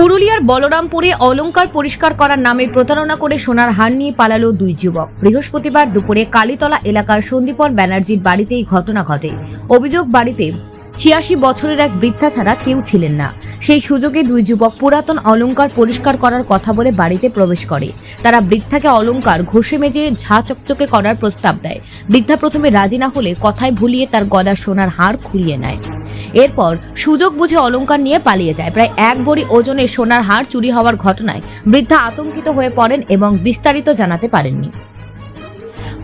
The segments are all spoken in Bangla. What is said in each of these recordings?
পুরুলিয়ার বলরামপুরে অলঙ্কার পরিষ্কার করার নামে প্রতারণা করে সোনার হার নিয়ে পালালো দুই যুবক। বৃহস্পতিবার দুপুরে কালীতলা এলাকার সন্দীপন ব্যানার্জির বাড়িতে এই ঘটনা ঘটে। অভিযোগ, বাড়িতে ছিয়াশি বছরের এক বৃদ্ধা ছাড়া কেউ ছিলেন না। সেই সুযোগে দুই যুবক পুরাতন অলংকার পরিষ্কার করার কথা বলে বাড়িতে প্রবেশ করে। তারা বৃদ্ধাকে অলংকার, ঘষে মেজে, ঝা চকচকে করার প্রস্তাব দেয়। বৃদ্ধা প্রথমে রাজি না হলে কথায় ভুলিয়ে তার গলার সোনার হার খুলিয়ে নেয়। এরপর সুযোগ বুঝে অলংকার নিয়ে পালিয়ে যায়। প্রায় এক বড়ি ওজনের সোনার হার চুরি হওয়ার ঘটনায় বৃদ্ধা আতঙ্কিত হয়ে পড়েন এবং বিস্তারিত জানাতে পারেননি।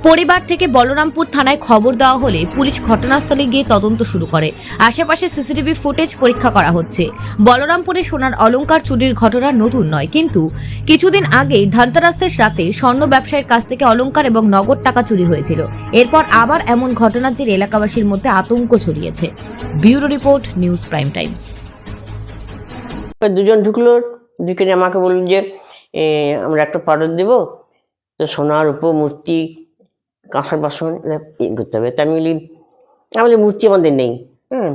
পরিবার থেকে বলরামপুর থানায় খবর দেওয়া হলে পুলিশ ঘটনাস্থলে গিয়ে তদন্ত শুরু করে। আশেপাশে সিসিটিভি ফুটেজ পরীক্ষা করা হচ্ছে। বলরামপুরে সোনার অলংকার চুরির ঘটনা নতুন নয়, কিন্তু কিছুদিন আগেই ধানতেরাসের রাতে স্বর্ণ ব্যবসায়ীর কাছ থেকে অলংকার এবং নগদ টাকা চুরি হয়েছিল। এরপর আবার এমন ঘটনা জেরে এলাকাবাসীর মধ্যে আতঙ্ক ছড়িয়েছে। Bureau report, news prime times. দুজন ঢুকলো, ঢুকে আমাকে বলল যে আমরা একটা পাউডার দেবো। তো সোনার উপর মূর্তি কাঁসার বাসন করতে হবে। তা আমি বলি আমি বলি মূর্তি আমাদের নেই। হ্যাঁ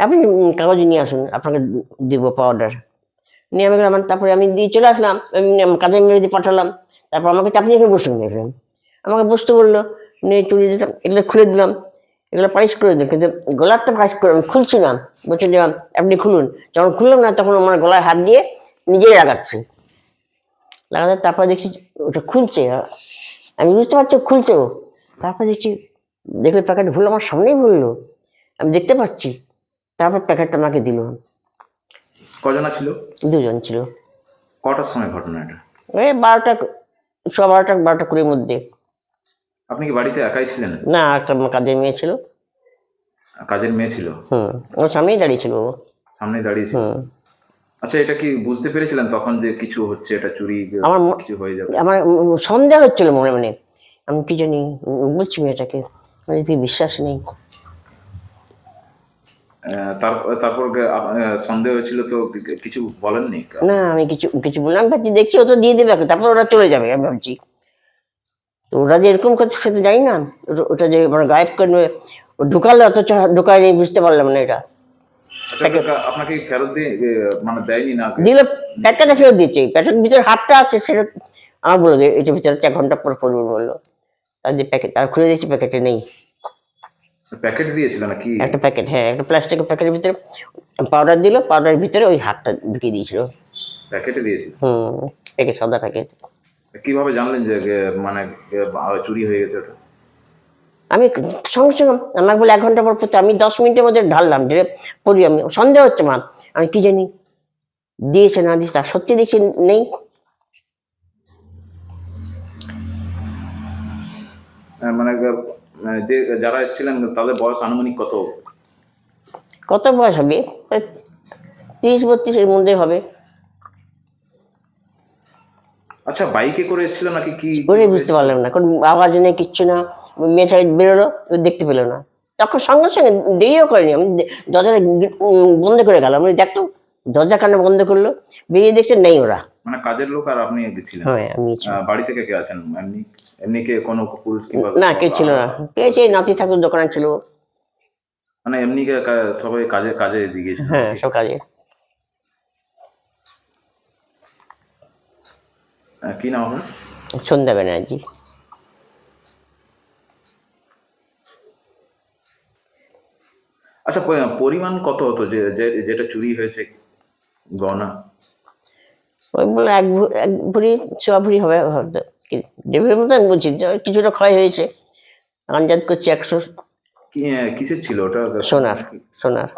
আপনি কাগজ নিয়ে আসুন, আপনাকে দেবো পাউডার নিয়ে আমি গেলাম, তারপরে আমি দিয়ে চলে আসলাম আমার কাজে মেরে দিয়ে পাঠালাম, তারপর আমাকে চাপনি এখানে বসুন, দেখলাম। আমাকে বসতে বলল, নিয়ে চলে দিলাম এগুলো খুলে দিলাম, এগুলো পালিশ করে দিল কিন্তু গলারটা পালিশ করে আমি খুলছি না। বলছে যে, আপনি খুলুন। যখন খুললাম না, তখন আমার গলায় হাত দিয়ে নিজেই লাগাচ্ছি। লাগাতে তারপর দেখছি, ওটা খুলছে। আমি বুঝতে পারছি খুলছে ও। তারপর দেখছি দেখলে প্যাকেট ভুল আমার সামনেই ভুললো। আমি দেখতে পাচ্ছি তারপর প্যাকেটটা আমাকে দিল। কজনা ছিল? দুজন ছিল। কটার সময় ঘটনা এটা? ওই বারোটা ছ বারোটা বারোটা কুড়ির মধ্যে। আপনি কি বাড়িতে একাই ছিলেন? না একটা আমার কাজের মেয়ে ছিল। কাজের মেয়ে ছিল? হুম ওর সামনেই দাঁড়িয়ে ছিল ও। সামনে দাঁড়িয়ে ছিল? আচ্ছা এটা কি বুঝতে পেরেছিলেন তখন যে কিছু হচ্ছে এটা চুরি আমার কিছু হয়ে যাবে? আমার সন্দেহ হচ্ছিল মনে মনে আমি কি জানি বলছি মেয়েটাকে কি বিশ্বাস নেই। তারপর সন্দেহ হয়েছিল তো কিছু বলেননি? না আমি কিছু কিছু বললাম ভাবছি দেখছি ও তো দিয়ে দেবে তারপর ওরা চলে যাবে আমি ভাবছি। তো ওরা যে এরকম করছে সেটা জানি না ওটা- যে মানে গায়েব করবে ও ঢুকালো অথচ ঢুকায়নি বুঝতে পারলাম না এটা। আচ্ছা, আপনাকে ফেরত দিয়ে মানে দেয়নি না? দিল প্যাকেটটা ফেরত দিচ্ছে প্যাকেটের ভিতরে হাতটা আছে সেটা আমার বলে যে এটার ভিতরে চার ঘণ্টা পর পড়বে বলল। তার যে প্যাকেট তার খুলে দিয়েছি প্যাকেটে নেই। প্যাকেট দিয়েছিল নাকি? একটা প্যাকেট হ্যাঁ একটা প্লাস্টিকের প্যাকেটের ভিতরে পাউডার দিল পাউডারের ভিতরে ওই হাতটা ঢুকিয়ে দিয়েছিল। প্যাকেটে দিয়েছিল? হুম প্যাকেট সাদা প্যাকেট কীভাবে জানলেন যে মানে চুরি হয়ে গেছে ওটা? আমি সঙ্গে সঙ্গে আমাকে বলে এক ঘণ্টা পর পড়তে আমি দশ মিনিটের মধ্যে ঢাললাম যে পড়ি আমি। সন্দেহ হচ্ছে মা আমি কি জানি? দিয়েছে না দিয়েছে সত্যি দেখছি নেই। মানে যে যারা এসেছিলেন তাদের বয়স আনুমানিক কত? কত বয়স হবে? তিরিশ বত্রিশের মধ্যে হবে। আচ্ছা বাইকে করে এসেছিল নাকি কি? ওরে বুঝতে পারলাম না আওয়াজ নেই কিচ্ছু না মেয়েটা বেরোলো দেখতে পেল না। তখন সঙ্গে সঙ্গে দেরিও করেনি আমি দরজাটা বন্ধ করে গেলাম। আমি দেখতো দরজা কানে বন্ধ করল বেরিয়ে দেখছে নেই ওরা। মানে কাজের লোক আর আপনি গেছিলেন। হ্যাঁ আমি বাড়ি থেকে কে আছেন? এমনি এমনি কে কোনো পুলিশ কিংবা না কেউ ছিল না। পেয়েছে নাতি ঠাকুর দোকানে ছিল। মানে এমনি কে সবাই কাজে কাজে হ্যাঁ সব কাজে। কি নাম আপনার? সন্ধ্যা ব্যানার্জি। আচ্ছা পরিমাণ কত হতো যে যেটা চুরি হয়েছে গহনা ওই বলে এক ভরি ছোয়া ভরি হবে হয়তো। মতো আমি বলছি যে কিছুটা ক্ষয় হয়েছে। আন্দাজ করছি একশো। কিসের ছিল ওটা? সোনার সোনার।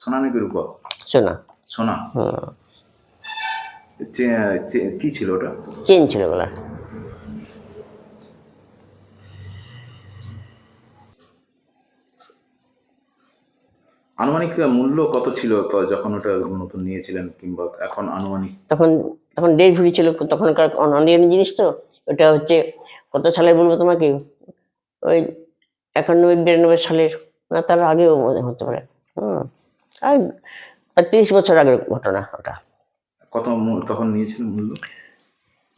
সোনা নাকি রূপা? সোনা। সোনা? কি ছিল ওটা? চেন ছিল বলা আনুমানিক মূল্য কত ছিল তো যখন ওটা নতুন নিয়েছিলেন কিংবা এখন আনুমানিক? তখন তখন দেড় ভরি ছিল তখনকার অনলাইন জিনিস তো? ওটা হচ্ছে কত সালের বলব তোমাকে? ওই একানব্বই বিরানব্বই সালের না তার আগেও মনে হতে পারে। হুম। আর তিরিশ বছর আগের ঘটনা ওটা। কত তখন নিয়েছিলেন মূল্য?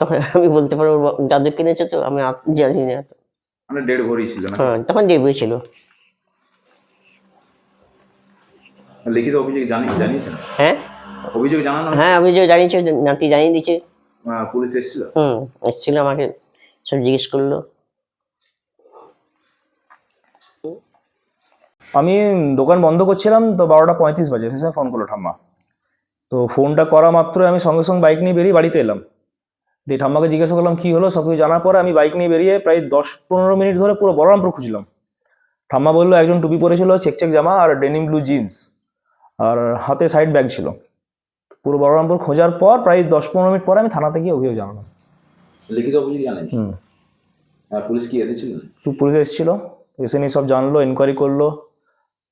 তখন আমি বলতে পারব দাদু কিনেছে তো আমি জানি না। তো মানে দেড় ভরি ছিল হ্যাঁ তখন দেড় ভরি ছিল। লিখিত অভিযোগ জানি জানিয়েছেন? হ্যাঁ? অভিযোগ জানানো? হ্যাঁ অভিযোগ জানিয়েছে নাতি জানিয়ে আহ, পুলিশ এসেছিল? হুম এসেছিল আমাকে সব জিজ্ঞেস করল। আমি দোকান বন্ধ করছিলাম তো বারোটা পঁয়ত্রিশ বাজে সে ফোন করল ঠাম্মা। তো ফোনটা করা মাত্র আমি সঙ্গে সঙ্গে বাইক নিয়ে বেরিয়ে বাড়িতে এলাম। দিয়ে ঠাম্মাকে জিজ্ঞাসা করলাম কী হলো? সব কিছু জানার পরে আমি বাইক নিয়ে বেরিয়ে প্রায় দশ পনেরো মিনিট ধরে পুরো বলরামপুর খুঁজলাম ঠাম্মা বলল একজন টুপি পরেছিল চেক চেক জামা আর ডেনিম ব্লু জিন্স আর হাতে সাইড ব্যাগ ছিল। পুরো বলরামপুর খোঁজার পর প্রায় দশ পনেরো মিনিট পরে আমি থানাতে গিয়ে অভিযোগ জানালাম। লিখিত অভিযোগ হুম। আহ, পুলিশ কি এসেছিলেন তো পুলিশ এসেছিল এসে নিয়ে সব জানলো এনকোয়ারি করল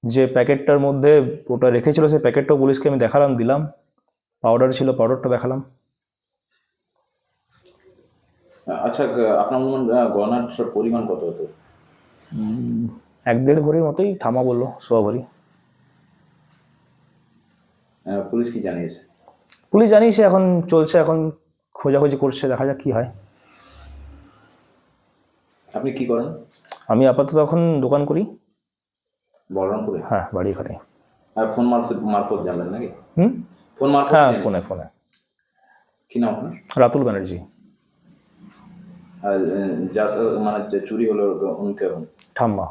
যে প্যাকেটটার মধ্যে ওটা রেখেছিল সেই প্যাকেটটাও পুলিশকে আমি দেখালাম দিলাম পাউডার ছিল পাউডারটা দেখালাম। আচ্ছা আপনার অনুমান গয়নার পরিমাণ কত হতো? এক দেড় ভরির মতোই থামা বলল সোয়া ভরি। পুলিশ কি জানিয়েছে? পুলিশ জানিয়েছে এখন চলছে এখন খোঁজাখুঁজি করছে দেখা যাক কী হয়। আপনি কি করেন? আমি আপাতত এখন দোকান করি। বলরামপুরে? হ্যাঁ বাড়ি এখানে আর ফোন মারফত মারফত জানলেন নাকি? হুম? ফোন মারফত হ্যাঁ ফোনে ফোনে। কি নাম আপনার? রাতুল ব্যানার্জি। আর সাথে মানে চুরি হলো উনি কেমন ঠাম্মা।